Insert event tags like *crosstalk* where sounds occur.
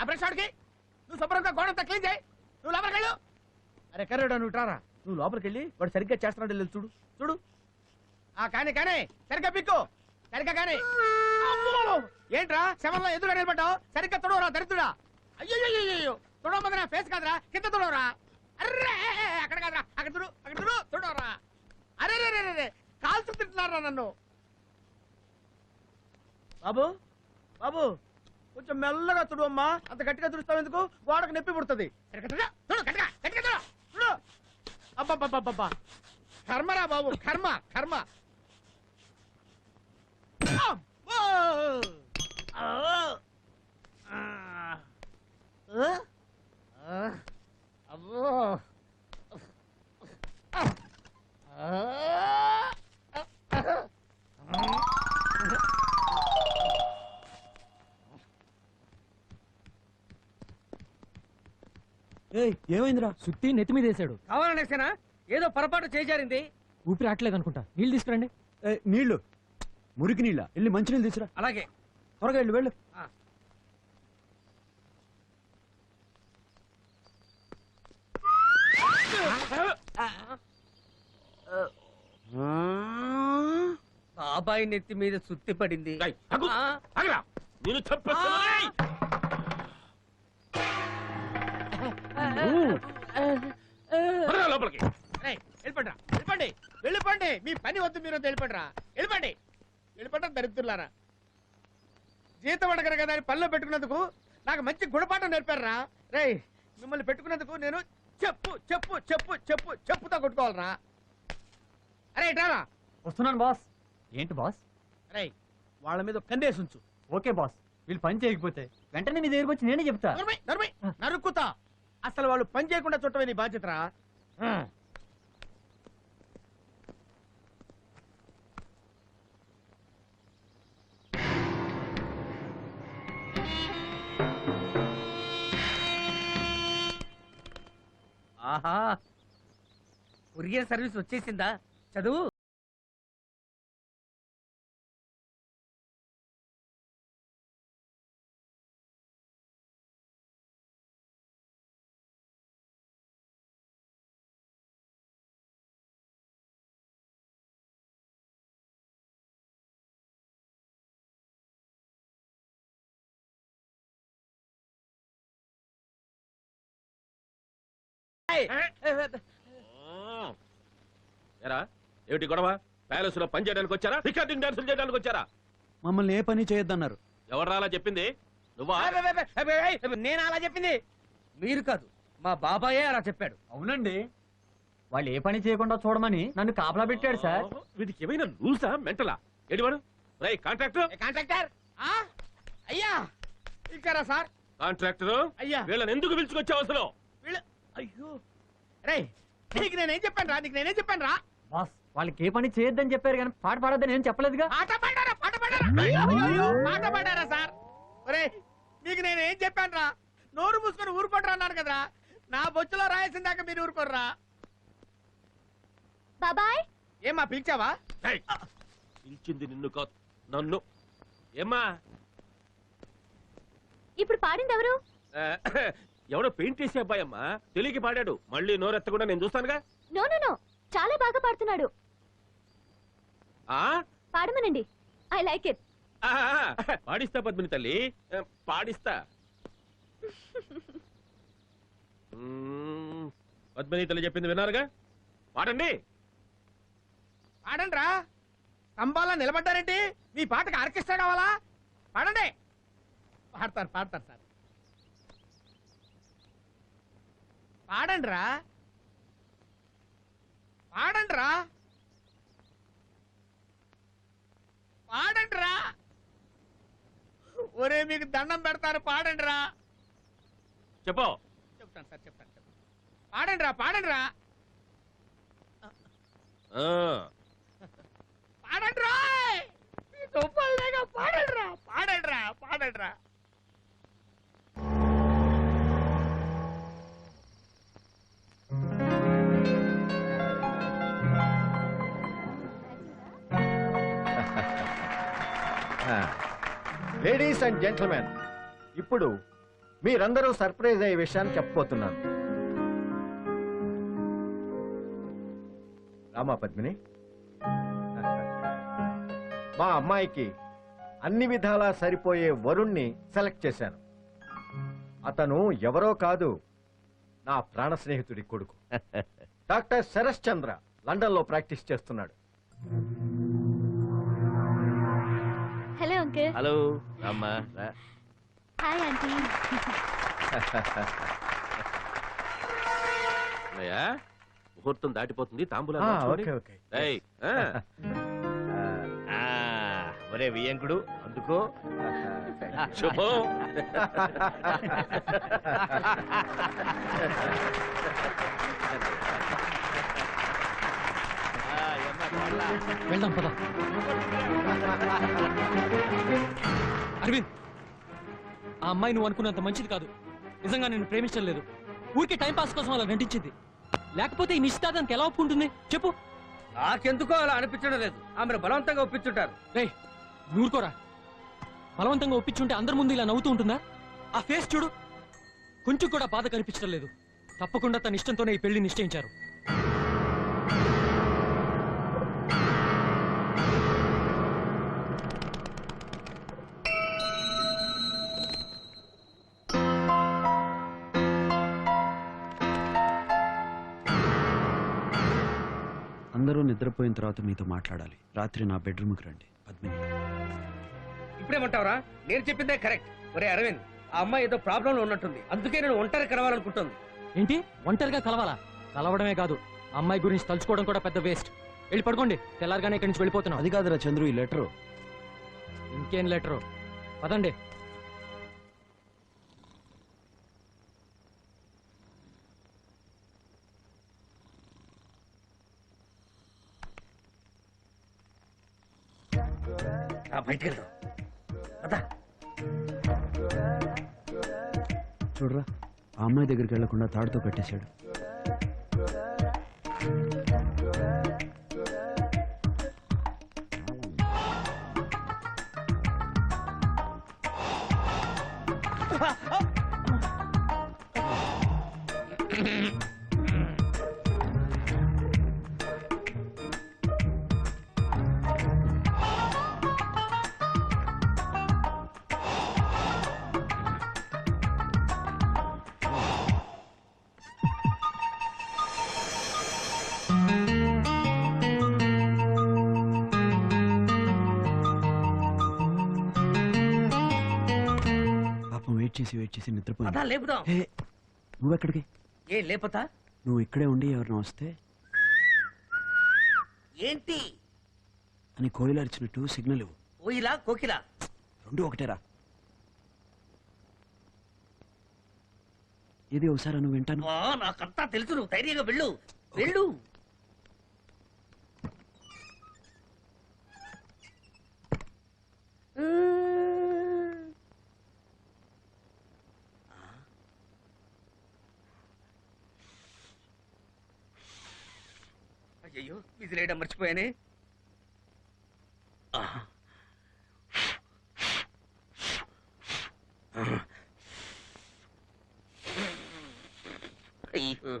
ఆ బ్రష్ నువ్వు శుభ్రంగా గోడంతా క్లీన్ చేయి. నువ్వు లోపలికి వెళ్ళు. అరే కర్రేడా నువ్వు ట్రారా నువ్వు లోపలికి వెళ్ళి వాడు సరిగ్గా చేస్తున్నాడు లేదు చూడు. చూడు. ఆ కానీ కానీ సరిగ్గా పిక్కు. సరిగ్గా కానీ! ఏంట్రా శవంలో ఎదురు నిలబడ్డావు సరిగ్గా తుడవరా దరిద్రుడా? అయ్యో తుడవమంది నా ఫేస్ కాదురా కింద తుడవరా? అర్రే అక్కడ కాదురా అక్కడ తుడు అక్కడ తుడు తుడవరా? అరే రే రే రే కాల్చు తింటున్నారా నన్ను? బాబు బాబు. కొంచెం మెల్లగా తుడవమ్మా అంత గట్టిగా తుడుస్తావు ఎందుకు? గోడకు నొప్పి పుడుతుంది. అబ్బబ్బబ్బబ్బా కర్మరా బాబు కర్మ కర్మ. అబ్బో! ఏమైందిరా? సుత్తి నెత్తి మీద వేసాడు కావాలనేసేనా ఏదో పొరపాటు చేజారింది. ఊపిరి ఆటలేదు అనుకుంటా. నీళ్ళు తీసుకురండి. నీళ్ళు మురికి నీళ్ళ? వెళ్ళి మంచినీళ్ళు తీసురా అలాగే. త్వరగా వెళ్ళు వెళ్ళు. ఆ. బాబాయ్ నెత్తి మీద సుత్తి పడింది. నేను పని వద్దు మీరు వెళ్ళిపోండ్రా వెళ్ళిపోండి. వెళ్ళిపోండి దరిద్రులారా. జీతం అడగరు కదా అని పనిలో పెట్టుకున్నందుకు నాకు మంచి గుణపాఠం నేర్పారా రేయ్ మిమ్మల్ని పెట్టుకున్నందుకు నేను చెప్పు చెప్పు చెప్పు చెప్పు చెప్పుతో కొట్టుకోవాలరా. అరే ఇటారా వస్తున్నాను బాస్. ఏంటి బాస్? రేయ్ వాళ్ళ మీద కన్నేసి ఉంచు. Okay boss. వీళ్ళు పని చేయకపోతే వెంటనే మీ దగ్గరకు వచ్చి నేనే చెప్తా. నరుకుతా అసలు వాళ్ళు పని చేయకుండా చుట్టమే నీ బాధ్యతరా? ఆహా. కొరియర్ సర్వీస్ వచ్చేసిందా? చదువు? ఏరా ఏమిటి గొడవ? ప్యాలెస్లో పని చేయడానికి వచ్చారా? రికార్డింగ్ డాన్సులు చేయడానికి వచ్చారా? మమ్మల్ని ఏ పని చేయొద్దన్నారు. ఎవరు అలా చెప్పింది? నువ్వా? నేను అలా చెప్పింది? మీరు కాదు మా బాబాయే అలా చెప్పాడు. అవునండి. వాళ్ళు ఏ పని చేయకుండా చూడమని నన్ను కాపలా పెట్టాడు సార్. వీడికి ఏమైనా రూల్సా మెంటలా? ఏడివాడు రై కాంట్రాక్టర్ కాంట్రాక్టర్? ఆ? అయ్యా ఇచ్చారా సార్? కాంట్రాక్టర్? అయ్యా. వీళ్ళని ఎందుకు పిలుచుకొచ్చావు అసలు అయ్యో. రే నీకు నేనేం చెప్పాను రా నీకు నేనేం చెప్పాను రా బాస్ వాళ్ళకి ఏ పని చేయొద్దని చెప్పారు కానీ పాట పాడొద్దని ఏం చెప్పలేదుగా. పాట పాడారా పాట పాడారా? అయ్యో, అయ్యో, పాట పాడారా సార్? ఒరే నీకు నేను ఏం చెప్పాను రా నోరు మూసుకొని ఊరుకోటరా అన్నాను కదరా. నా బొచ్చులో రాయాల్సిన దాకా మీరు ఊరుకోర్రా. బాబాయ్? ఏమా పిలిచావా? ఏయ్, పిలిచింది నిన్ను కాదు నన్ను. ఏమ్మా? ఇప్పుడు పాడింది ఎవరు? ఆ, ఎవడో పెయింట్ వేసే అబ్బాయి అమ్మా తెలియకి పాడాడు. మళ్ళీ నోరెత్తకుండా నేను చూస్తానుగా? No no no. చాలా బాగా పాడుతున్నాడు. ఆ? పాడమనండి. I like it. ఆ, పాడిస్తా పద్మిని తల్లి. ఆ, పాడిస్తా. మ్మ్, పద్మిని తల్లి చెప్పింది విన్నారుగా? పాడండి. పాడండి రా స్తంభాలా నిలబడ్డారేంటి? మీ పాటకి ఆర్కెస్ట్రా కావాలా? పాడండి. పాడతారు పాడతారు సార్. పాడండి రా పాడండి రా పాడండి రా ఒరే మీకు దండం పెడతారు పాడండి రా చెప్పు. చెప్తాను సార్ చెప్తాను చెప్తాను. పాడండి రా పాడండి రా ఆ, పాడండి రా మీ దుంపలు లేక పాడండి రా పాడండి రా పాడండి రా లేడీస్ అండ్ జెంట్మెన్ ఇప్పుడు మీరందరూ సర్ప్రైజ్ అయ్యే విషయాన్ని చెప్పబోతున్నాను. రామా పద్మిని. మా అమ్మాయికి అన్ని విధాలా సరిపోయే వరుణ్ణి సెలెక్ట్ చేశాను. అతను ఎవరో కాదు నా ప్రాణ స్నేహితుడి కొడుకు. *laughs* డాక్టర్ శరత్ చంద్ర లండన్లో ప్రాక్టీస్ చేస్తున్నాడు. హలో అంకుల్ హలో రామ్మా రా హాయ్ ఆంటీ అన్నయ్య, ముహూర్తం దాటిపోతుంది తాంబూలం ఆ, మార్చుకోండి. ఓకే ఓకే ఏయ్, ఆ. *laughs* ఆ, ఒరే వియ్యంకుడు అందుకో శుభం. *laughs* వెళ్దాం పద. అరవింద్ ఆ అమ్మాయి నువ్వు అనుకున్నంత మంచిది కాదు. నిజంగా నేను ప్రేమించడం లేదు. ఊరికే టైం పాస్ కోసం అలా నటించింది. లేకపోతే ఈ నిశ్చితార్థానికి ఎలా ఒప్పుకుంటుంది? చెప్పు. నాకెందుకో అలా అనిపించడం లేదు. ఆమెను బలవంతంగా ఒప్పించుంటారు. రే నూరుకోరా బలవంతంగా ఒప్పించుంటే అందరి ముందు ఇలా నవ్వుతూ ఉంటుందా? ఆ ఫేస్ చూడు. కొంచెం కూడా బాధ కనిపించడం లేదు. తప్పకుండా తన ఇష్టంతోనే ఈ పెళ్ళి నిశ్చయించారు. అందరూ నిద్రపోయిన తర్వాత మీతో మాట్లాడాలి. రాత్రి నా బెడ్రూమ్కి రండి. పద్మిని ఇప్పుడేమంటావురా నేను చెప్పిందే కరెక్ట్. ఒరే అరవింద్ ఆ అమ్మాయి ఏదో ప్రాబ్లం లో ఉన్నట్టుంది. అందుకే నేను ఒంటరి కలవాలనుకుంటుంది. ఏంటి? ఒంటరిగా కలవాలా? కలవడమే కాదు. ఆ అమ్మాయి గురించి తలుచుకోవడం కూడా పెద్ద వేస్ట్. వెళ్ళి పడుకోండి. తెల్లారగానే ఇక్కడి నుంచి వెళ్ళిపోతున్నాం. అది కాదురా చంద్రు ఈ లెటరు. ఇంకేం లెటరు? పదండి. బయటికి వెళ్దాం అదా చూడరా ఆ అమ్మాయి దగ్గరికి వెళ్ళకుండా తాడుతో కట్టేశాడు. వెయిట్ చేసి వెయిట్ చేసి అదా నిద్రపోయింది లేపుదాం. ఏ, నువ్వెక్కడికి? ఏ లేపతా? నువ్వు ఇక్కడే ఉండి ఎవరిని వస్తే ఏంటి? అని కోయిలు అరిచినట్టు సిగ్నల్ ఇవ్వు. కోయిలా కోకిలా? రెండు ఒకటేరా. ఇది ఒకసారి నువ్వు వింటాను? నాకంతా తెలుసు. నువ్వు ధైర్యంగా వెళ్ళు. వెళ్ళు. అయ్యో విజిలేయడం మర్చిపోయానే. అయ్యో.